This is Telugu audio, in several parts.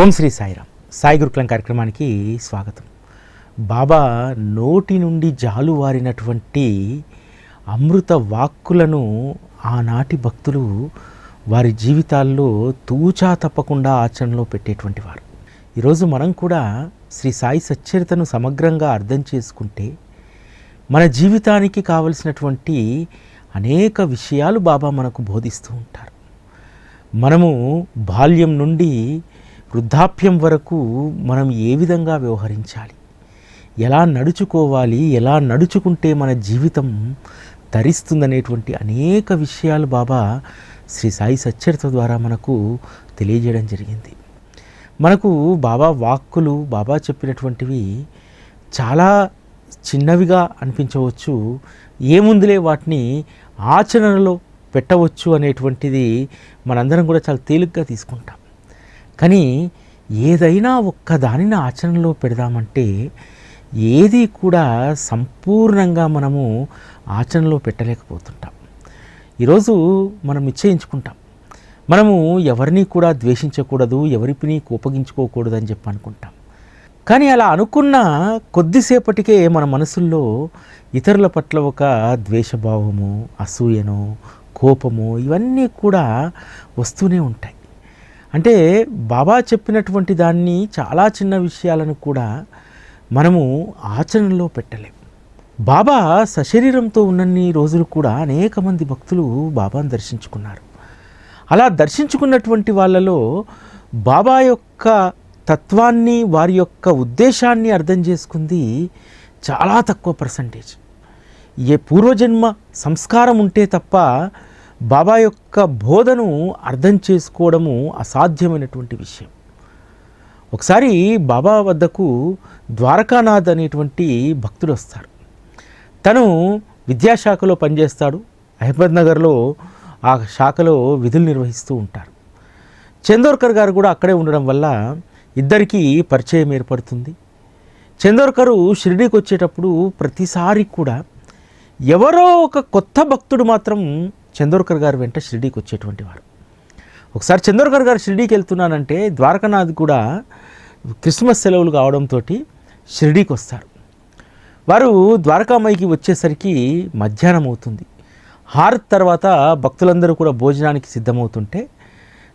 ఓం శ్రీ సాయిరామ్. సాయి గురుకులం కార్యక్రమానికి స్వాగతం. బాబా నోటి నుండి జాలువారినటువంటి అమృత వాక్కులను ఆనాటి భక్తులు వారి జీవితాల్లో తూచా తప్పకుండా ఆచరణలో పెట్టేటువంటి వారు. ఈరోజు మనం కూడా శ్రీ సాయి సచ్చరితను సమగ్రంగా అర్థం చేసుకుంటే మన జీవితానికి కావలసినటువంటి అనేక విషయాలు బాబా మనకు బోధిస్తూ ఉంటారు. మనము బాల్యం నుండి వృద్ధాప్యం వరకు మనం ఏ విధంగా వ్యవహరించాలి? ఎలా నడుచుకోవాలి? ఎలా నడుచుకుంటే మన జీవితం తరిస్తుందనేటువంటి అనేక విషయాలు బాబా శ్రీ సాయి సచ్చరిత ద్వారా మనకు తెలియజేయడం జరిగింది. మనకు బాబా వాక్కులు బాబా చెప్పినటువంటివి చాలా చిన్నవిగా అనిపించవచ్చు. ఏముందిలే వాటిని ఆచరణలో పెట్టవచ్చు అనేటువంటిది మనందరం కూడా చాలా తేలిగ్గా తీసుకుంటాం. కానీ ఏదైనా ఒక్క దానిని ఆచరణలో పెడదామంటే ఏది కూడా సంపూర్ణంగా మనము ఆచరణలో పెట్టలేకపోతుంటాం. ఈరోజు మనం నిశ్చయించుకుంటాం. మనము ఎవరిని కూడా ద్వేషించకూడదు ఎవరిని కోపగించుకోకూడదు అని చెప్పి అనుకుంటాం. కానీ అలా అనుకున్న కొద్దిసేపటికే మన మనసుల్లో ఇతరుల పట్ల ఒక ద్వేషభావము అసూయను కోపము ఇవన్నీ కూడా వస్తూనే ఉంటాయి. అంటే బాబా చెప్పినటువంటి దాన్ని చాలా చిన్న విషయాలను కూడా మనము ఆచరణలో పెట్టలేము. బాబా సశరీరంతో ఉన్నన్ని రోజులు కూడా అనేక మంది భక్తులు బాబాను దర్శించుకున్నారు. అలా దర్శించుకున్నటువంటి వాళ్ళలో బాబా యొక్క తత్వాన్ని వారి యొక్క ఉద్దేశాన్ని అర్థం చేసుకుంది చాలా తక్కువ పర్సంటేజ్. ఏ పూర్వజన్మ సంస్కారం ఉంటే తప్ప బాబా యొక్క బోధను అర్థం చేసుకోవడము అసాధ్యమైనటువంటి విషయం. ఒకసారి బాబా వద్దకు ద్వారకానాథ్ అనేటువంటి భక్తుడు వస్తారు తను విద్యాశాఖలో పనిచేస్తాడు. అహ్మద్నగర్లో ఆ శాఖలో విధులు నిర్వహిస్తూ ఉంటారు. చందోర్కర్ గారు కూడా అక్కడే ఉండడం వల్ల ఇద్దరికీ పరిచయం ఏర్పడుతుంది. చందోర్కరు షిరిడీకి వచ్చేటప్పుడు ప్రతిసారి కూడా ఎవరో ఒక కొత్త భక్తుడు మాత్రం చందోర్కర్ గారు వెంట షిరిడీకి వచ్చేటువంటి వారు ఒకసారి చందోర్కర్ గారు షిరిడీకి వెళ్తున్నానంటే ద్వారకానాథ్ కూడా క్రిస్మస్ సెలవులు కావడంతో షిరిడీకి వస్తారు. వారు ద్వారకామాయికి వచ్చేసరికి మధ్యాహ్నం అవుతుంది. హారత్ తర్వాత భక్తులందరూ కూడా భోజనానికి సిద్ధమవుతుంటే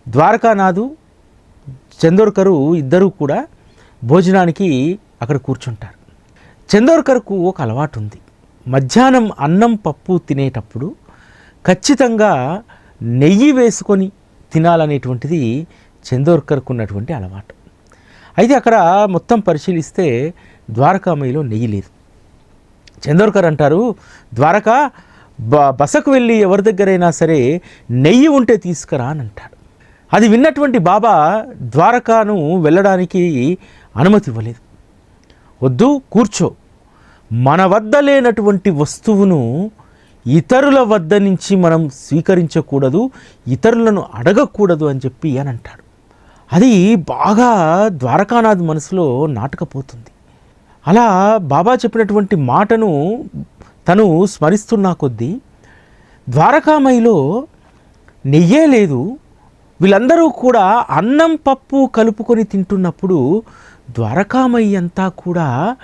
ద్వారకానాథు చందోర్కరు ఇద్దరూ కూడా భోజనానికి అక్కడ కూర్చుంటారు. చందోర్కర్కు ఒక అలవాటు ఉంది. మధ్యాహ్నం అన్నం పప్పు తినేటప్పుడు ఖచ్చితంగా నెయ్యి వేసుకొని తినాలనేటువంటిది చందోర్కర్కు ఉన్నటువంటి అలవాటు. అయితే అక్కడ మొత్తం పరిశీలిస్తే ద్వారకామయిలో నెయ్యి లేదు. చందోర్కర్ అంటారు ద్వారకా బ బసకు వెళ్ళి ఎవరి దగ్గరైనా సరే నెయ్యి ఉంటే తీసుకురా అని అంటాడు. అది విన్నటువంటి బాబా ద్వారకాను వెళ్ళడానికి అనుమతి ఇవ్వలేదు. వద్దు కూర్చో. మన వద్ద లేనటువంటి వస్తువును ఇతరుల వద్ద నుంచి మనం స్వీకరించకూడదు ఇతరులను అడగకూడదు అని చెప్పి అని అంటాడు. అది బాగా ద్వారకానాథ్ మనసులో నాటకపోతుంది. అలా బాబా చెప్పినటువంటి మాటను తను స్మరిస్తున్న కొద్దీ ద్వారకామయిలో నెయ్యే లేదు వీళ్ళందరూ కూడా అన్నం పప్పు కలుపుకొని తింటున్నప్పుడు ద్వారకామయ్య అంతా కూడా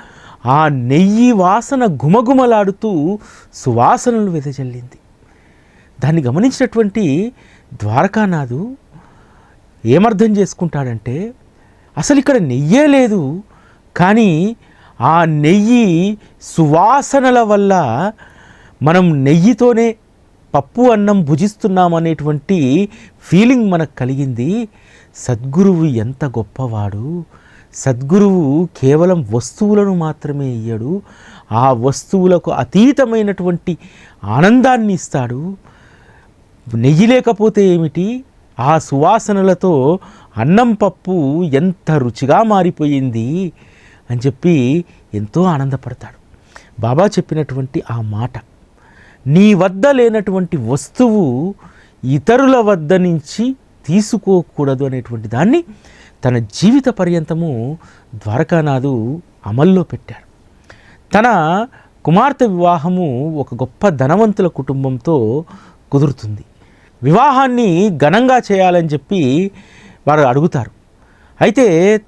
ఆ నెయ్యి వాసన గుమగుమలాడుతూ సువాసనలు వెదజల్లింది దాన్ని గమనించినటువంటి ద్వారకానాథు ఏమర్థం చేసుకుంటాడంటే అసలు ఇక్కడ నెయ్యే లేదు కానీ ఆ నెయ్యి సువాసనల వల్ల మనం నెయ్యితోనే పప్పు అన్నం భుజిస్తున్నాం అనేటువంటి ఫీలింగ్ మనకు కలిగింది. సద్గురువు ఎంత గొప్పవాడు సద్గురువు కేవలం వస్తువులను మాత్రమే ఇయ్యడు ఆ వస్తువులకు అతీతమైనటువంటి ఆనందాన్ని ఇస్తాడు. నెయ్యి లేకపోతే ఏమిటి? ఆ సువాసనలతో అన్నం పప్పు ఎంత రుచిగా మారిపోయింది అని చెప్పి ఎంతో ఆనందపడతాడు. బాబా చెప్పినటువంటి ఆ మాట నీ వద్ద లేనటువంటి వస్తువు ఇతరుల వద్ద నుంచి తీసుకోకూడదు అనేటువంటి దాన్ని తన జీవిత పర్యంతము ద్వారకానాథు అమల్లో పెట్టాడు తన కుమార్తె వివాహము ఒక గొప్ప ధనవంతుల కుటుంబంతో కుదురుతుంది. వివాహాన్ని ఘనంగా చేయాలని చెప్పి వారు అడుగుతారు. అయితే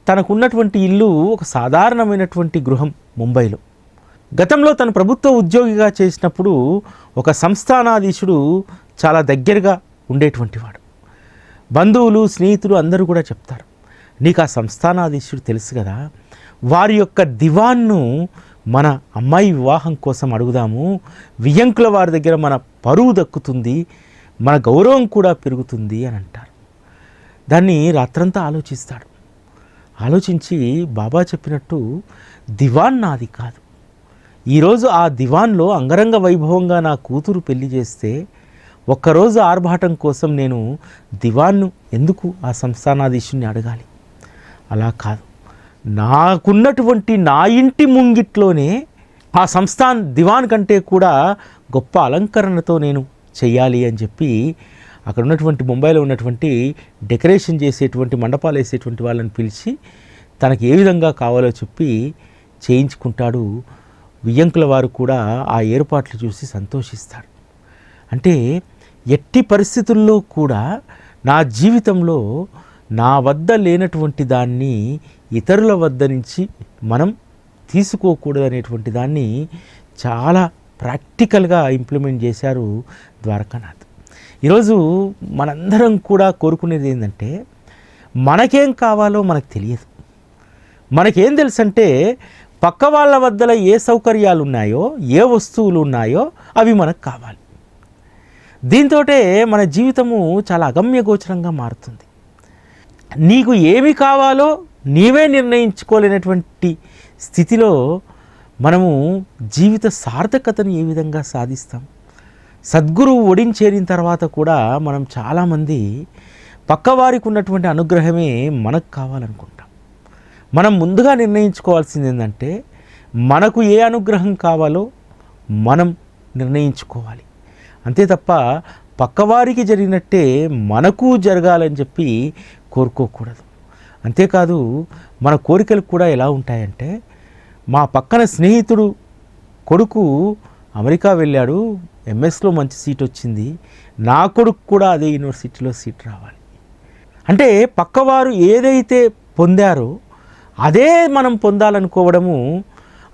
తనకున్నటువంటి ఇల్లు ఒక సాధారణమైనటువంటి గృహం ముంబైలో. గతంలో తను ప్రభుత్వ ఉద్యోగిగా చేసినప్పుడు ఒక సంస్థానాధీశుడు చాలా దగ్గరగా ఉండేటువంటి వాడు. బంధువులు స్నేహితులు అందరూ కూడా చెప్తారు. నీకు ఆ సంస్థానాధీశుడు తెలుసు కదా వారి యొక్క దివాన్ను మన అమ్మాయి వివాహం కోసం అడుగుదాము. వియంకుల వారి దగ్గర మన పరువు దక్కుతుంది మన గౌరవం కూడా పెరుగుతుంది అని అంటారు. దాన్ని రాత్రంతా ఆలోచిస్తాడు. ఆలోచించి బాబా చెప్పినట్టు దివాన్ నాది కాదు. ఈరోజు ఆ దివాన్లో అంగరంగ వైభవంగా నా కూతురు పెళ్ళి చేస్తే ఒక్కరోజు ఆర్భాటం కోసం నేను దివాన్ను ఎందుకు ఆ సంస్థానాధీశుని అడగాలి? అలా కాదు. నాకున్నటువంటి నా ఇంటి ముంగిట్లోనే ఆ సంస్థాన్ దివాన్ కంటే కూడా గొప్ప అలంకరణతో నేను చెయ్యాలి అని చెప్పి అక్కడ ఉన్నటువంటి ముంబైలో ఉన్నటువంటి డెకరేషన్ చేసేటువంటి మండపాలు వేసేటువంటి వాళ్ళని పిలిచి తనకి ఏ విధంగా కావాలో చెప్పి చేయించుకుంటాడు. వియ్యంకుల వారు కూడా ఆ ఏర్పాట్లు చూసి సంతోషిస్తారు. అంటే ఎట్టి పరిస్థితుల్లో కూడా నా జీవితంలో నా వద్ద లేనటువంటి దాన్ని ఇతరుల వద్ద నుంచి మనం తీసుకోకూడదు అనేటువంటి దాన్ని చాలా ప్రాక్టికల్గా ఇంప్లిమెంట్ చేశారు ద్వారకానాథ్. ఈరోజు మనందరం కూడా కోరుకునేది ఏంటంటే మనకేం కావాలో మనకు తెలియదు. మనకేం తెలుసంటే పక్క వాళ్ళ వద్దల ఏ సౌకర్యాలు ఉన్నాయో ఏ వస్తువులు ఉన్నాయో అవి మనకు కావాలి. దీంతో మన జీవితము చాలా అగమ్యగోచరంగా మారుతుంది. నీకు ఏమి కావాలో నీవే నిర్ణయించుకోలేనటువంటి స్థితిలో మనము జీవిత సార్థకతను ఏ విధంగా సాధిస్తాం? సద్గురువు ఒడించేరిన తర్వాత కూడా మనం చాలామంది పక్కవారికి ఉన్నటువంటి అనుగ్రహమే మనకు కావాలనుకుంటాం. మనం ముందుగా నిర్ణయించుకోవాల్సింది ఏంటంటే మనకు ఏ అనుగ్రహం కావాలో మనం నిర్ణయించుకోవాలి. అంతే తప్ప పక్కవారికి జరిగినట్టే మనకు జరగాలని చెప్పి కోరుకోకూడదు. అంతేకాదు మన కోరికలు కూడా ఎలా ఉంటాయంటే మా పక్కన స్నేహితుడు కొడుకు అమెరికా వెళ్ళాడు ఎంఎస్లో మంచి సీట్ వచ్చింది నా కొడుకు కూడా అదే యూనివర్సిటీలో సీట్ రావాలి. అంటే పక్కవారు ఏదైతే పొందారో అదే మనం పొందాలనుకోవడము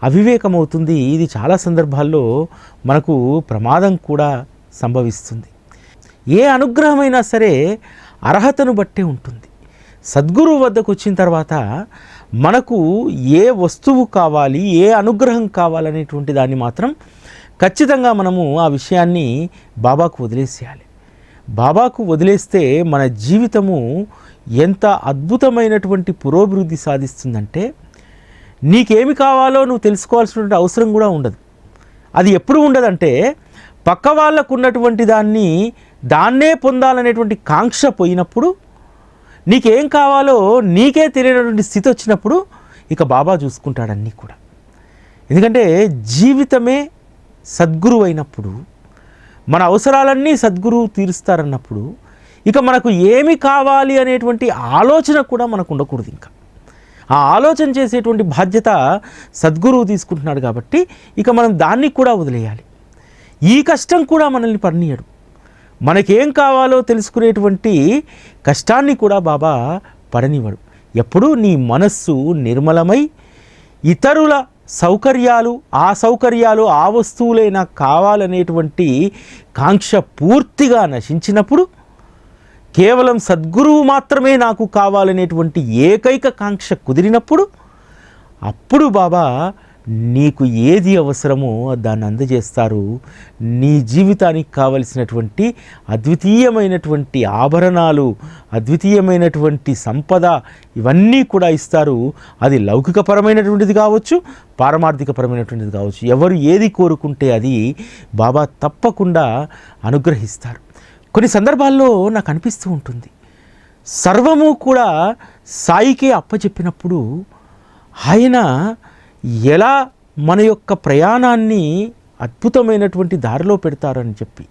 అవివేకమవుతుంది. ఇది చాలా సందర్భాల్లో మనకు ప్రమాదం కూడా సంభవిస్తుంది. ఏ అనుగ్రహమైనా సరే అర్హతను బట్టే ఉంటుంది. సద్గురువు వద్దకు వచ్చిన తర్వాత మనకు ఏ వస్తువు కావాలి ఏ అనుగ్రహం కావాలనేటువంటి దాన్ని మాత్రం ఖచ్చితంగా మనము ఆ విషయాన్ని బాబాకు వదిలేసేయాలి. బాబాకు వదిలేస్తే మన జీవితము ఎంత అద్భుతమైనటువంటి పురోభివృద్ధి సాధిస్తుందంటే నీకేమి కావాలో నువ్వు తెలుసుకోవాల్సినటువంటి అవసరం కూడా ఉండదు. అది ఎప్పుడు ఉండదంటే పక్క వాళ్ళకు ఉన్నటువంటి దాన్ని దాన్నే పొందాలనేటువంటి కాంక్ష పోయినప్పుడు నీకేం కావాలో నీకే తెలియనటువంటి స్థితి వచ్చినప్పుడు ఇక బాబా చూసుకుంటాడన్నీ కూడా. ఎందుకంటే జీవితమే సద్గురువు అయినప్పుడు మన అవసరాలన్నీ సద్గురువు తీరుస్తారన్నప్పుడు ఇక మనకు ఏమి కావాలి అనేటువంటి ఆలోచన కూడా మనకు ఉండకూడదు ఇంకా. ఆ ఆలోచన చేసేటువంటి బాధ్యత సద్గురువు తీసుకుంటున్నాడు కాబట్టి ఇక మనం దాన్ని కూడా వదిలేయాలి. ఈ కష్టం కూడా మనల్ని పడనీయడు మనకేం కావాలో తెలుసుకునేటువంటి కష్టాన్ని కూడా బాబా పడనివ్వడు. ఎప్పుడూ నీ మనస్సు నిర్మలమై ఇతరుల సౌకర్యాలు ఆ సౌకర్యాలు ఆ వస్తువులే నాకు కావాలనేటువంటి కాంక్ష పూర్తిగా నశించినప్పుడు కేవలం సద్గురువు మాత్రమే నాకు కావాలనేటువంటి ఏకైక కాంక్ష కుదిరినప్పుడు అప్పుడు బాబా నీకు ఏది అవసరమో దాన్ని అందజేస్తారు. నీ జీవితానికి కావలసినటువంటి అద్వితీయమైనటువంటి ఆభరణాలు అద్వితీయమైనటువంటి సంపద ఇవన్నీ కూడా ఇస్తారు. అది లౌకికపరమైనటువంటిది కావచ్చు పారమార్థికపరమైనటువంటిది కావచ్చు. ఎవరు ఏది కోరుకుంటే అది బాబా తప్పకుండా అనుగ్రహిస్తారు. కొన్ని సందర్భాల్లో నాకు అనిపిస్తూ ఉంటుంది. సర్వము కూడా సాయికే అప్పచెప్పినప్పుడు ఆయన ఎలా మన యొక్క ప్రయాణాన్ని అద్భుతమైనటువంటి దారిలో పెడతారని చెప్పి.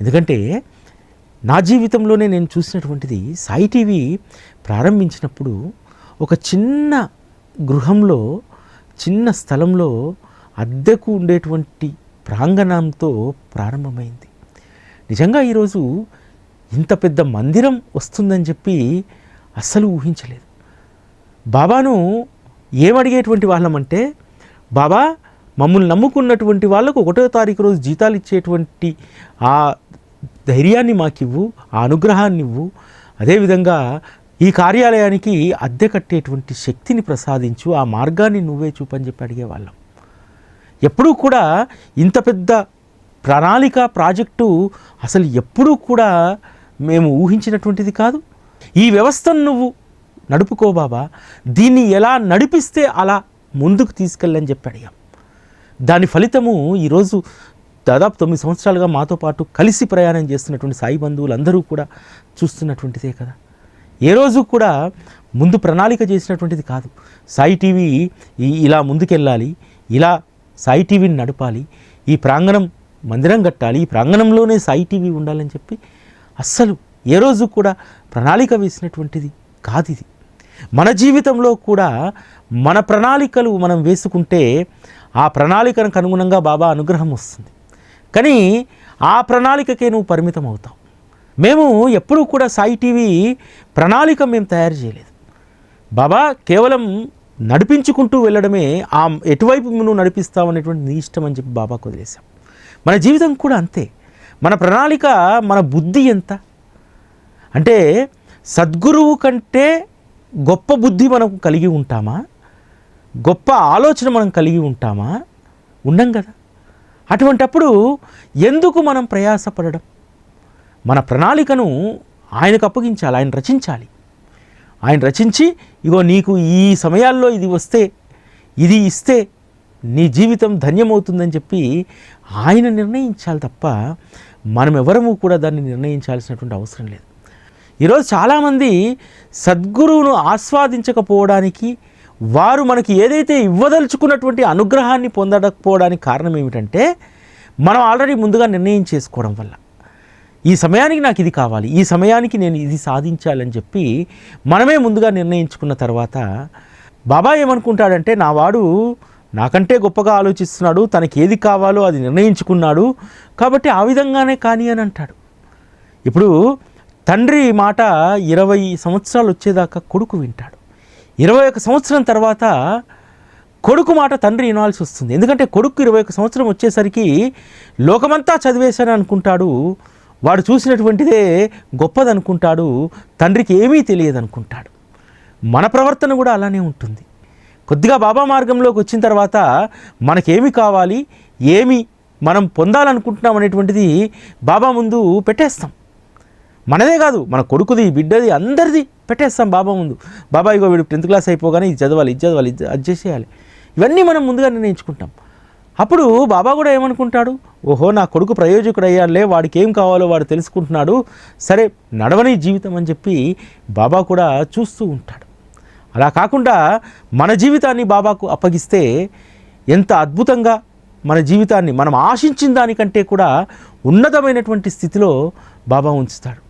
ఎందుకంటే నా జీవితంలోనే నేను చూసినటువంటిది సాయి టీవీ ప్రారంభించినప్పుడు ఒక చిన్న గృహంలో చిన్న స్థలంలో అద్దెకు ఉండేటువంటి ప్రాంగణంతో ప్రారంభమైంది. నిజంగా ఈరోజు ఇంత పెద్ద మందిరం వస్తుందని చెప్పి అస్సలు ఊహించలేదు. బాబాను ఏమడిగేటువంటి వాళ్ళమంటే బాబా మమ్మల్ని నమ్ముకున్నటువంటి వాళ్ళకు ఒకటో తారీఖు రోజు జీతాలు ఇచ్చేటువంటి ఆ ధైర్యాన్ని మాకివ్వు ఆ అనుగ్రహాన్ని ఇవ్వు. అదేవిధంగా ఈ కార్యాలయానికి అద్దె కట్టేటువంటి శక్తిని ప్రసాదించు ఆ మార్గాన్ని నువ్వే చూపని చెప్పి అడిగేవాళ్ళం. ఎప్పుడూ కూడా ఇంత పెద్ద ప్రణాళిక ప్రాజెక్టు అసలు ఎప్పుడూ కూడా మేము ఊహించినటువంటిది కాదు. ఈ వ్యవస్థను నువ్వు నడుపుకో బాబా. దీన్ని ఎలా నడిపిస్తే అలా ముందుకు తీసుకెళ్ళని చెప్పి అడిగాం దాని ఫలితము ఈరోజు దాదాపు తొమ్మిది సంవత్సరాలుగా మాతో పాటు కలిసి ప్రయాణం చేస్తున్నటువంటి సాయి బంధువులందరూ కూడా చూస్తున్నటువంటిదే కదా. ఏ రోజు కూడా ముందు ప్రణాళిక చేసినటువంటిది కాదు. సాయి టీవీ ఇలా ముందుకెళ్ళాలి ఇలా సాయి టీవీని నడపాలి ఈ ప్రాంగణం మందిరం కట్టాలి ఈ ప్రాంగణంలోనే సాయి టీవీ ఉండాలని చెప్పి అస్సలు ఏ రోజు కూడా ప్రణాళిక వేసినటువంటిది కాదు ఇది. మన జీవితంలో కూడా మన ప్రణాళికలు మనం వేసుకుంటే ఆ ప్రణాళికకు అనుగుణంగా బాబా అనుగ్రహం వస్తుంది. కానీ ఆ ప్రణాళికకే నువ్వు పరిమితం అవుతావు. మేము ఎప్పుడూ కూడా సాయి టీవీ ప్రణాళిక మేము తయారు చేయలేదు. బాబా కేవలం నడిపించుకుంటూ వెళ్ళడమే ఆ ఎటువైపు నువ్వు నడిపిస్తావు అనేటువంటి నీ ఇష్టం అని చెప్పి బాబాకు వదిలేసాం మన జీవితం కూడా అంతే. మన ప్రణాళిక మన బుద్ధి ఎంత? అంటే సద్గురువు కంటే గొప్ప బుద్ధి మనం కలిగి ఉంటామా? గొప్ప ఆలోచన మనం కలిగి ఉంటామా? ఉండం కదా. అటువంటప్పుడు ఎందుకు మనం ప్రయాసపడడం? మన ప్రణాళికను ఆయనకు అప్పగించాలి ఆయన రచించాలి. ఆయన రచించి ఇగో నీకు ఈ సమయాల్లో ఇది వస్తే ఇది ఇస్తే నీ జీవితం ధన్యమవుతుందని చెప్పి ఆయన నిర్ణయించాలి తప్ప మనం ఎవరము కూడా దాన్ని నిర్ణయించాల్సినటువంటి అవసరం లేదు. ఈరోజు చాలామంది సద్గురువును ఆస్వాదించకపోవడానికి వారు మనకి ఏదైతే ఇవ్వదలుచుకున్నటువంటి అనుగ్రహాన్ని పొందకపోవడానికి కారణం ఏమిటంటే మనం ఆల్రెడీ ముందుగా నిర్ణయం చేసుకోవడం వల్ల. ఈ సమయానికి నాకు ఇది కావాలి ఈ సమయానికి నేను ఇది సాధించాలని చెప్పి మనమే ముందుగా నిర్ణయించుకున్న తర్వాత బాబా ఏమనుకుంటాడంటే నా వాడు నాకంటే గొప్పగా ఆలోచిస్తున్నాడు తనకి ఏది కావాలో అది నిర్ణయించుకున్నాడు కాబట్టి ఆ విధంగానే కానీ అని అంటాడు. ఇప్పుడు తండ్రి మాట ఇరవై సంవత్సరాలు వచ్చేదాకా కొడుకు వింటాడు. ఇరవై ఒక సంవత్సరం తర్వాత కొడుకు మాట తండ్రి వినాల్సి వస్తుంది. ఎందుకంటే కొడుకు ఇరవై ఒక సంవత్సరం వచ్చేసరికి లోకమంతా చదివేశాను అనుకుంటాడు. వాడు చూసినటువంటిదే గొప్పదనుకుంటాడు. తండ్రికి ఏమీ తెలియదు అనుకుంటాడు మన ప్రవర్తన కూడా అలానే ఉంటుంది. కొద్దిగా బాబా మార్గంలోకి వచ్చిన తర్వాత మనకేమి కావాలి ఏమి మనం పొందాలనుకుంటున్నాం అనేటువంటిది బాబా ముందు పెట్టేస్తాం. మనదే కాదు మన కొడుకుది బిడ్డది అందరిది పెట్టేస్తాం బాబా ముందు. బాబా ఇగో వీడు టెన్త్ క్లాస్ అయిపోగానే ఇది చదవాలి ఇది చదవాలి ఇది అది చేసేయాలి. ఇవన్నీ మనం ముందుగా నిర్ణయించుకుంటాం. అప్పుడు బాబా కూడా ఏమనుకుంటాడు? ఓహో నా కొడుకు ప్రయోజకుడు అయ్యాలే వాడికి ఏం కావాలో వాడు తెలుసుకుంటున్నాడు. సరే నడవని జీవితం అని చెప్పి బాబా కూడా చూస్తూ ఉంటాడు. అలా కాకుండా మన జీవితాన్ని బాబాకు అప్పగిస్తే ఎంత అద్భుతంగా మన జీవితాన్ని మనం ఆశించిన దానికంటే కూడా ఉన్నతమైనటువంటి స్థితిలో బాబా ఉంచుతాడు.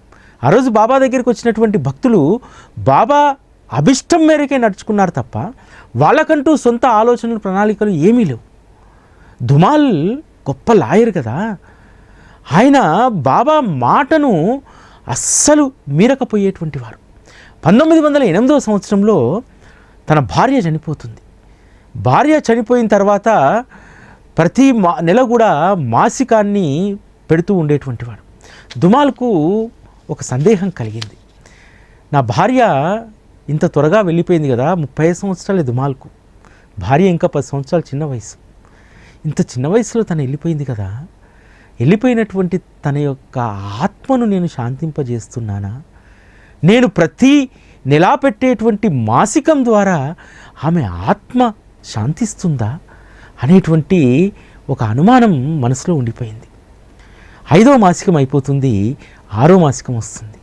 ఆ రోజు బాబా దగ్గరికి వచ్చినటువంటి భక్తులు బాబా అభిష్టం మేరకే నడుచుకున్నారు తప్ప వాళ్ళకంటూ సొంత ఆలోచనలు ప్రణాళికలు ఏమీ లేవు. ధుమాల్ గొప్ప లాయర్ కదా. ఆయన బాబా మాటను అస్సలు మీరకపోయేటువంటి వారు. పంతొమ్మిది వందల ఎనిమిదవ సంవత్సరంలో తన భార్య చనిపోతుంది. భార్య చనిపోయిన తర్వాత ప్రతి మా నెల కూడా మాసికాన్ని పెడుతూ ఉండేటువంటి వాడు. దుమాల్కు ఒక సందేహం కలిగింది. నా భార్య ఇంత త్వరగా వెళ్ళిపోయింది కదా ముప్పై ఐదు సంవత్సరాలు దుమాల్కు. భార్య ఇంకా పది సంవత్సరాలు చిన్న వయసు ఇంత చిన్న వయసులో తను వెళ్ళిపోయింది కదా వెళ్ళిపోయినటువంటి తన యొక్క ఆత్మను నేను శాంతింపజేస్తున్నానా? నేను ప్రతి నెలా పెట్టేటువంటి మాసికం ద్వారా ఆమె ఆత్మ శాంతిస్తుందా? అనేటువంటి ఒక అనుమానం మనసులో ఉండిపోయింది. ఐదో మాసికం అయిపోతుంది. ఆరో మాసికం వస్తుంది.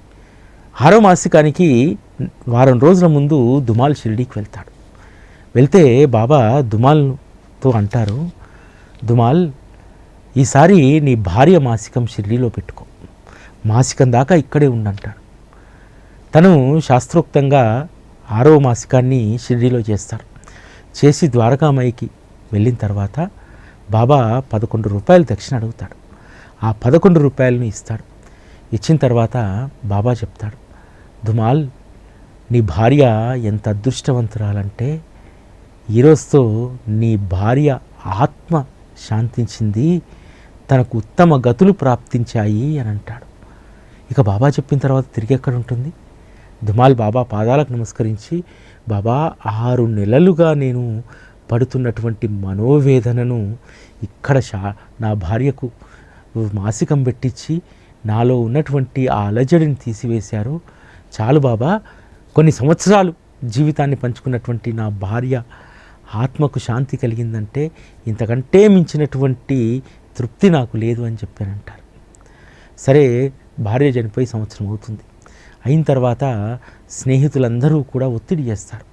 ఆరో మాసికానికి వారం రోజుల ముందు దుమాల్ షిరిడీకి వెళ్తాడు. వెళ్తే బాబా దుమాల్తో అంటారు దుమాల్ ఈసారి నీ భార్య మాసికం షిరిడీలో పెట్టుకో. మాసికం దాకా ఇక్కడే ఉండంటాడు. తను శాస్త్రోక్తంగా ఆరో మాసికాన్ని షిరిడీలో చేస్తారు చేసి ద్వారకామాయికి వెళ్ళిన తర్వాత బాబా పదకొండు రూపాయలు దక్షిణ అడుగుతాడు. ఆ పదకొండు రూపాయలను ఇస్తాడు. ఇచ్చిన తర్వాత బాబా చెప్తాడు దుమాల్ నీ భార్య ఎంత అదృష్టవంతురాలంటే ఈరోజుతో నీ భార్య ఆత్మ శాంతించింది తనకు ఉత్తమ గతులు ప్రాప్తించాయి అని అంటాడు. ఇక బాబా చెప్పిన తర్వాత తిరిగి ఎక్కడ ఉంటుంది? దుమాల్ బాబా పాదాలకు నమస్కరించి బాబా ఆరు నెలలుగా నేను పడుతున్నటువంటి మనోవేదనను ఇక్కడ షా నా భార్యకు మాసికం పెట్టించి నాలో ఉన్నటువంటి ఆ అలజడిని తీసివేశారు. చాలు బాబా కొన్ని సంవత్సరాలు జీవితాన్ని పంచుకున్నటువంటి నా భార్య ఆత్మకు శాంతి కలిగిందంటే ఇంతకంటే మించినటువంటి తృప్తి నాకు లేదు అని చెప్పానంటారు సరే భార్య చనిపోయి సంవత్సరం అవుతుంది. అయిన తర్వాత స్నేహితులందరూ కూడా ఒత్తిడి చేస్తారు.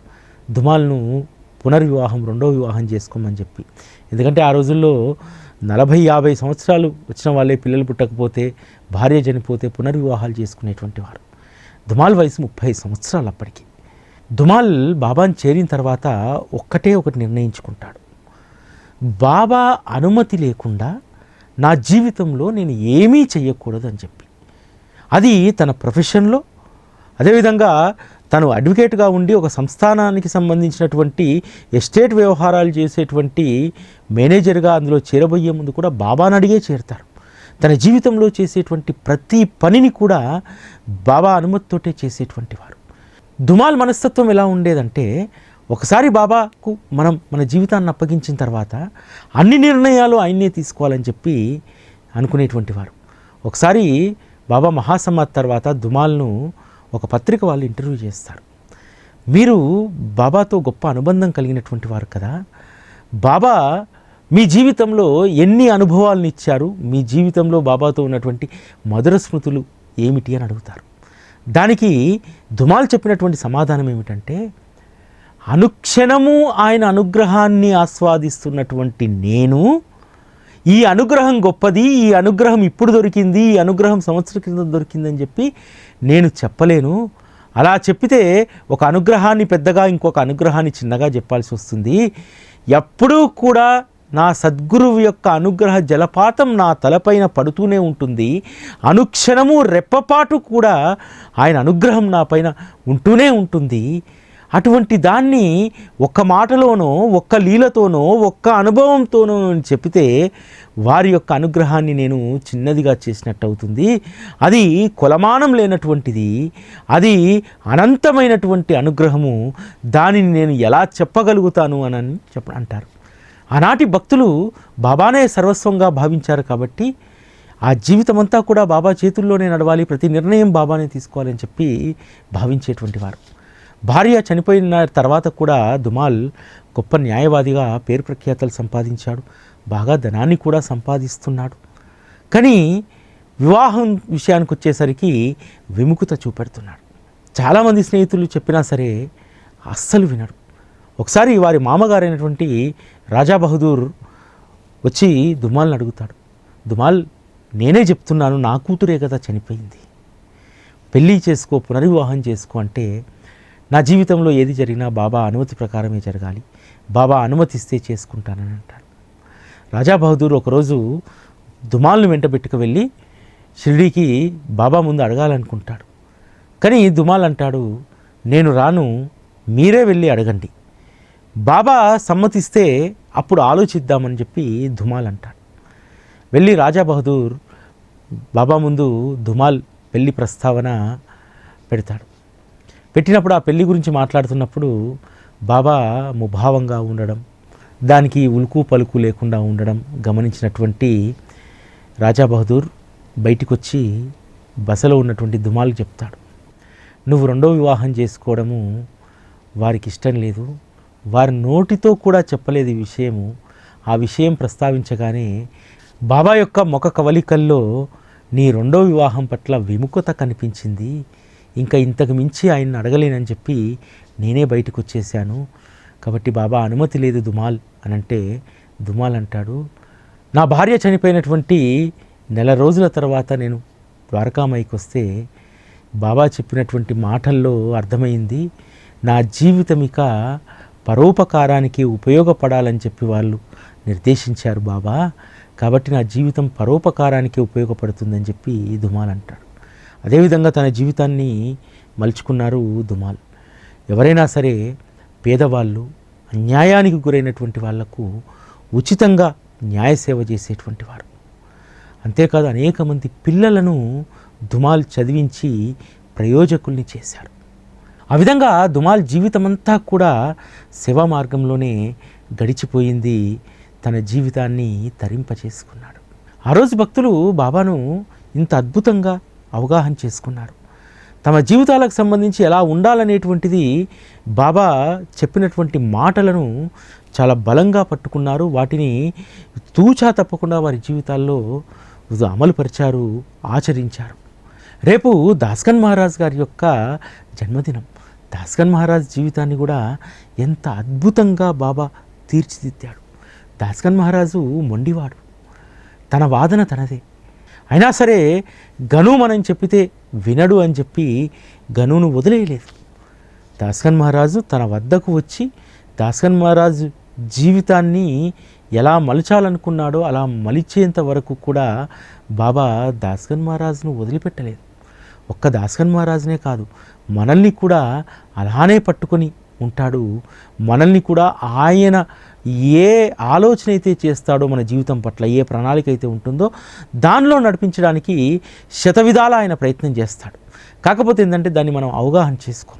దుమాల్ను పునర్వివాహం రెండో వివాహం చేసుకోమని చెప్పి. ఎందుకంటే ఆ రోజుల్లో నలభై యాభై సంవత్సరాలు వచ్చిన వాళ్ళే పిల్లలు పుట్టకపోతే భార్య చనిపోతే పునర్వివాహాలు చేసుకునేటువంటి వారు. దుమాల్ వయసు ముప్పై సంవత్సరాలు అప్పటికి. దుమాల్ బాబాని చేరిన తర్వాత ఒక్కటే ఒకటి నిర్ణయించుకుంటాడు. బాబా అనుమతి లేకుండా నా జీవితంలో నేను ఏమీ చేయకూడదు అని చెప్పి. అది తన ప్రొఫెషన్లో అదేవిధంగా తను అడ్వకేట్గా ఉండి ఒక సంస్థానానికి సంబంధించినటువంటి ఎస్టేట్ వ్యవహారాలు చేసేటువంటి మేనేజర్గా అందులో చేరబోయే ముందు కూడా బాబాను అడిగే చేరుతారు. తన జీవితంలో చేసేటువంటి ప్రతి పనిని కూడా బాబా అనుమతితోటే చేసేటువంటి వారు. దుమాల్ మనస్తత్వం ఎలా ఉండేదంటే ఒకసారి బాబాకు మనం మన జీవితాన్ని అప్పగించిన తర్వాత అన్ని నిర్ణయాలు ఆయన్నే తీసుకోవాలని చెప్పి అనుకునేటువంటి వారు. ఒకసారి బాబా మహాసమాధ్ తర్వాత దుమాల్ను ఒక పత్రిక వాళ్ళు ఇంటర్వ్యూ చేస్తారు. మీరు బాబాతో గొప్ప అనుబంధం కలిగినటువంటి వారు కదా. బాబా మీ జీవితంలో ఎన్ని అనుభవాలను ఇచ్చారు? మీ జీవితంలో బాబాతో ఉన్నటువంటి మధుర స్మృతులు ఏమిటి అని అడుగుతారు. దానికి దుమాల్ చెప్పినటువంటి సమాధానం ఏమిటంటే అనుక్షణము ఆయన అనుగ్రహాన్ని ఆస్వాదిస్తున్నటువంటి నేను ఈ అనుగ్రహం గొప్పది ఈ అనుగ్రహం ఇప్పుడు దొరికింది ఈ అనుగ్రహం సంవత్సరం క్రింద దొరికిందని చెప్పి నేను చెప్పలేను. అలా చెప్పితే ఒక అనుగ్రహాన్ని పెద్దగా ఇంకొక అనుగ్రహాన్ని చిన్నగా చెప్పాల్సి వస్తుంది. ఎప్పుడూ కూడా నా సద్గురువు యొక్క అనుగ్రహ జలపాతం నా తలపైన పడుతూనే ఉంటుంది. అనుక్షణము రెప్పపాటు కూడా ఆయన అనుగ్రహం నా పైన ఉంటూనే ఉంటుంది. అటువంటి దాన్ని ఒక్క మాటలోనో ఒక్క లీలతోనో ఒక్క అనుభవంతోనో అని చెప్తే వారి యొక్క అనుగ్రహాన్ని నేను చిన్నదిగా చేసినట్టు అవుతుంది. అది కొలమానం లేనటువంటిది అది అనంతమైనటువంటి అనుగ్రహము. దానిని నేను ఎలా చెప్పగలుగుతాను అని చెప్ప అంటారు. ఆనాటి భక్తులు బాబానే సర్వస్వంగా భావించారు కాబట్టి ఆ జీవితం అంతా కూడా బాబా చేతుల్లోనే నడవాలి ప్రతి నిర్ణయం బాబానే తీసుకోవాలని చెప్పి భావించేటువంటి వారు. భార్య చనిపోయిన తర్వాత కూడా దుమాల్ గొప్ప న్యాయవాదిగా పేరు ప్రఖ్యాతలు సంపాదించాడు. బాగా ధనాన్ని కూడా సంపాదిస్తున్నాడు. కానీ వివాహం విషయానికి వచ్చేసరికి విముఖత చూపెడుతున్నాడు. చాలామంది స్నేహితులు చెప్పినా సరే అస్సలు వినడు. ఒకసారి వారి మామగారైనటువంటి రాజా బహదూర్ వచ్చి దుమాల్ని అడుగుతాడు. దుమాల్ నేనే చెప్తున్నాను నా కూతురే కదా చనిపోయింది. పెళ్ళి చేసుకో పునర్వివాహం చేసుకో అంటే నా జీవితంలో ఏది జరిగినా బాబా అనుమతి ప్రకారమే జరగాలి. బాబా అనుమతిస్తే చేసుకుంటానని అంటాడు. రాజా బహదూర్ ఒకరోజు దుమాల్ను వెంటబెట్టుకు వెళ్ళి షిరిడీకి బాబా ముందు అడగాలనుకుంటాడు. కానీ దుమాల్ అంటాడు నేను రాను మీరే వెళ్ళి అడగండి. బాబా సమ్మతిస్తే అప్పుడు ఆలోచిద్దామని చెప్పి ధుమాల్ అంటాడు. వెళ్ళి రాజా బహదూర్ బాబా ముందు ధుమాల్ పెళ్ళి ప్రస్తావన పెడతాడు. పెట్టినప్పుడు ఆ పెళ్ళి గురించి మాట్లాడుతున్నప్పుడు బాబా ముభావంగా ఉండడం దానికి ఉలుకు పలుకు లేకుండా ఉండడం గమనించినటువంటి రాజా బహదూర్ బయటికి వచ్చి బసలో ఉన్నటువంటి దుమాలు చెప్తాడు. నువ్వు రెండో వివాహం చేసుకోవడము వారికి ఇష్టం లేదు. వారి నోటితో కూడా చెప్పలేదు ఈ విషయము. ఆ విషయం ప్రస్తావించగానే బాబా యొక్క ముఖ కవలికల్లో నీ రెండో వివాహం పట్ల విముఖత కనిపించింది. ఇంకా ఇంతకు మించి ఆయన్ని అడగలేనని చెప్పి నేనే బయటకు వచ్చేసాను కాబట్టి బాబా అనుమతి లేదు దుమాల్ అని అంటే దుమాల్ అంటాడు. నా భార్య చనిపోయినటువంటి నెల రోజుల తర్వాత నేను ద్వారకామాయికి వస్తే బాబా చెప్పినటువంటి మాటల్లో అర్థమైంది. నా జీవితం ఇక పరోపకారానికి ఉపయోగపడాలని చెప్పి వాళ్ళు నిర్దేశించారు బాబా. కాబట్టి నా జీవితం పరోపకారానికి ఉపయోగపడుతుందని చెప్పి దుమాల్ అంటాడు. అదేవిధంగా తన జీవితాన్ని మలుచుకున్నారు దుమాల్. ఎవరైనా సరే పేదవాళ్ళు అన్యాయానికి గురైనటువంటి వాళ్ళకు ఉచితంగా న్యాయ సేవ చేసేటువంటి వారు. అంతేకాదు అనేక మంది పిల్లలను దుమాల్ చదివించి ప్రయోజకుల్ని చేశారు. ఆ విధంగా దుమాల్ జీవితమంతా కూడా సేవా మార్గంలోనే గడిచిపోయింది. తన జీవితాన్ని తరింపచేసుకున్నాడు ఆ రోజు భక్తులు బాబాను ఇంత అద్భుతంగా అవగాహన చేసుకున్నారు తమ జీవితాలకు సంబంధించి ఎలా ఉండాలనేటువంటిది బాబా చెప్పినటువంటి మాటలను చాలా బలంగా పట్టుకున్నారు. వాటిని తూచా తప్పకుండా వారి జీవితాల్లో అమలుపరిచారు ఆచరించారు. రేపు దాస్కన్ మహారాజ్ గారి యొక్క జన్మదినం. దాస్కన్ మహారాజ్ జీవితాన్ని కూడా ఎంత అద్భుతంగా బాబా తీర్చిదిద్దాడు. దాస్కన్ మహారాజు మొండివాడు. తన వాదన తనదే. అయినా సరే గను మనం చెప్పితే వినడు అని చెప్పి గనును వదిలేయలేదు. దాస్కన్ మహారాజు తన వద్దకు వచ్చి దాస్కన్ మహారాజు జీవితాన్ని ఎలా మలచాలనుకున్నాడో అలా మలిచేంత వరకు కూడా బాబా దాస్కన్ మహారాజును వదిలిపెట్టలేదు. ఒక్క దాస్కన్ మహారాజునే కాదు మనల్ని కూడా అలానే పట్టుకొని ఉంటాడు. మనల్ని కూడా ఆయన ఏ ఆలోచన అయితే చేస్తాడో మన జీవితం పట్ల ఏ ప్రణాళిక అయితే ఉంటుందో దానిలో నడిపించడానికి శతవిధాల ఆయన ప్రయత్నం చేస్తాడు. కాకపోతే ఏంటంటే దాన్ని మనం అవగాహన చేసుకోం.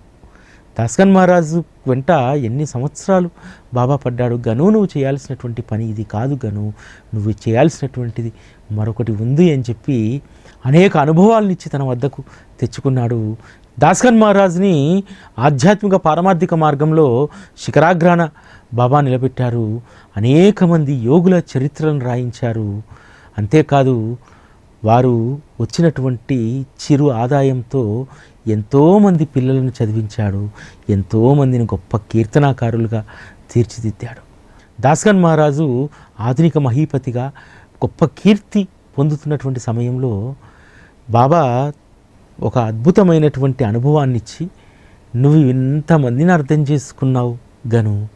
దాస్కన్ మహారాజు వెంట ఎన్ని సంవత్సరాలు బాబా పడ్డాడు? గను నువ్వు చేయాల్సినటువంటి పని ఇది కాదు గను నువ్వు చేయాల్సినటువంటిది మరొకటి ఉంది అని చెప్పి అనేక అనుభవాలనిచ్చి తన వద్దకు తెచ్చుకున్నాడు దాస్కన్ మహారాజ్ని ఆధ్యాత్మిక పారమార్థిక మార్గంలో శిఖరాగ్రహణ బాబా నిలబెట్టారు. అనేక మంది యోగుల చరిత్రలను రాయించారు. అంతేకాదు వారు వచ్చినటువంటి చిరు ఆదాయంతో ఎంతోమంది పిల్లలను చదివించాడు. ఎంతోమందిని గొప్ప కీర్తనాకారులుగా తీర్చిదిద్దాడు. దాస్గన్ మహారాజు ఆధునిక మహీపతిగా గొప్ప కీర్తి పొందుతున్నటువంటి సమయంలో బాబా ఒక అద్భుతమైనటువంటి అనుభవాన్ని ఇచ్చి నువ్వు ఇంతమందిని అర్థం చేసుకున్నావు గను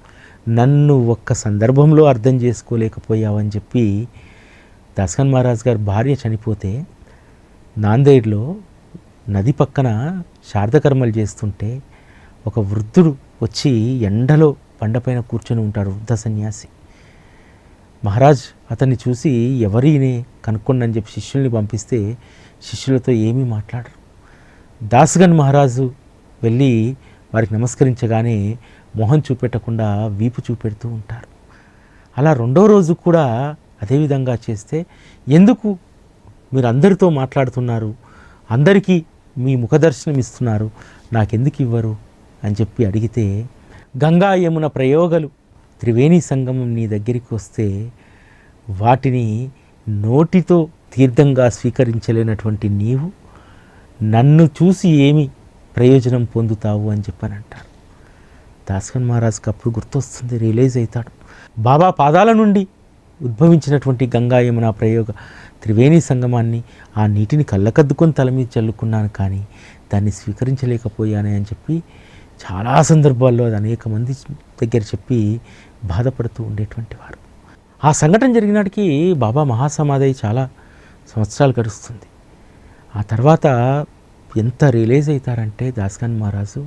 నన్ను ఒక్క సందర్భంలో అర్థం చేసుకోలేకపోయావని చెప్పి దాస్కన్ మహారాజ్ గారి భార్య చనిపోతే నాందేడ్లో నది పక్కన శారదకర్మలు చేస్తుంటే ఒక వృద్ధుడు వచ్చి ఎండలో బండపైన కూర్చొని ఉంటాడు వృద్ధ సన్యాసి. మహారాజ్ అతన్ని చూసి ఎవరినే కనుక్కోండి అని చెప్పి శిష్యుల్ని పంపిస్తే శిష్యులతో ఏమీ మాట్లాడరు. దాసగన్ మహారాజు వెళ్ళి వారికి నమస్కరించగానే మొహం చూపెట్టకుండా వీపు చూపెడుతూ ఉంటారు. అలా రెండో రోజు కూడా అదేవిధంగా చేస్తే ఎందుకు మీరు అందరితో మాట్లాడుతున్నారు? అందరికీ మీ ముఖదర్శనం ఇస్తున్నారు. నాకెందుకు ఇవ్వరు? అని చెప్పి అడిగితే గంగా యమున ప్రయోగాలు త్రివేణి సంగమం నీ దగ్గరికి వస్తే వాటిని నోటితో తీర్థంగా స్వీకరించలేనటువంటి నీవు నన్ను చూసి ఏమి ప్రయోజనం పొందుతావు అని చెప్పని అంటారు దాస్కన్ మహారాజ్కి అప్పుడు గుర్తొస్తుంది రియలైజ్ అవుతాడు. బాబా పాదాల నుండి ఉద్భవించినటువంటి గంగా యమున ప్రయోగ త్రివేణి సంగమాన్ని ఆ నీటిని కళ్ళకద్దుకొని తల మీద చల్లుకున్నాను కానీ దాన్ని స్వీకరించలేకపోయానే అని చెప్పి చాలా సందర్భాల్లో అది అనేక మంది దగ్గర చెప్పి బాధపడుతూ ఉండేటువంటి వారు. ఆ సంఘటన జరిగినాటికి బాబా మహాసమాధి చాలా సంవత్సరాలు గడుస్తుంది. ఆ తర్వాత ఎంత రిలీజ్ అవుతారంటే దాస్ఖాన్ మహారాజు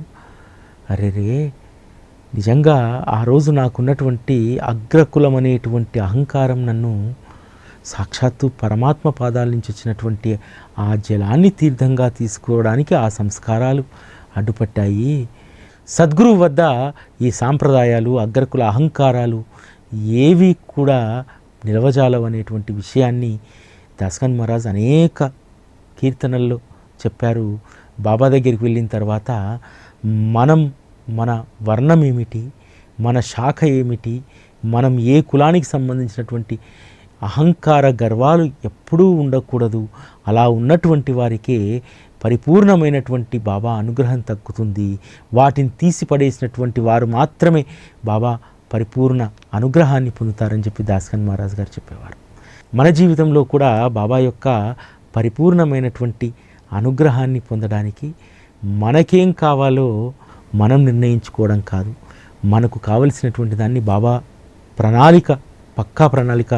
అరే రే నిజంగా ఆ రోజు నాకున్నటువంటి అగ్రకులం అనేటువంటి అహంకారం నన్ను సాక్షాత్తు పరమాత్మ పాదాల నుంచి వచ్చినటువంటి ఆ జలాన్ని తీర్థంగా తీసుకోవడానికి ఆ సంస్కారాలు అడ్డుపట్టాయి. సద్గురువు వద్ద ఈ సాంప్రదాయాలు అగ్రకుల అహంకారాలు ఏవి కూడా నిలవజాలవనేటువంటి విషయాన్ని దాస్కన్ మహారాజ్ అనేక కీర్తనల్లో చెప్పారు. బాబా దగ్గరికి వెళ్ళిన తర్వాత మనం మన వర్ణం ఏమిటి? మన శాఖ ఏమిటి? మనం ఏ కులానికి సంబంధించినటువంటి అహంకార గర్వాలు ఎప్పుడూ ఉండకూడదు. అలా ఉన్నటువంటి వారికే పరిపూర్ణమైనటువంటి బాబా అనుగ్రహం తగ్గుతుంది. వాటిని తీసిపడేసినటువంటి వారు మాత్రమే బాబా పరిపూర్ణ అనుగ్రహాన్ని పొందుతారని చెప్పి దాస్కన్ మహారాజ్ గారు చెప్పేవారు. మన జీవితంలో కూడా బాబా యొక్క పరిపూర్ణమైనటువంటి అనుగ్రహాన్ని పొందడానికి మనకేం కావాలో మనం నిర్ణయించుకోవడం కాదు. మనకు కావలసినటువంటి దాన్ని బాబా ప్రణాళిక పక్కా ప్రణాళిక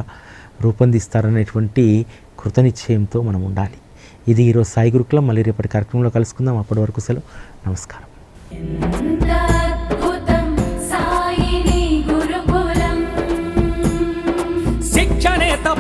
రూపొందిస్తారనేటువంటి కృతనిశ్చయంతో మనం ఉండాలి. ఇది ఈరోజు సాయి గురుకులం. మళ్ళీ రేపటి కార్యక్రమంలో కలుసుకుందాం. అప్పటి వరకు సెలవు. నమస్కారం.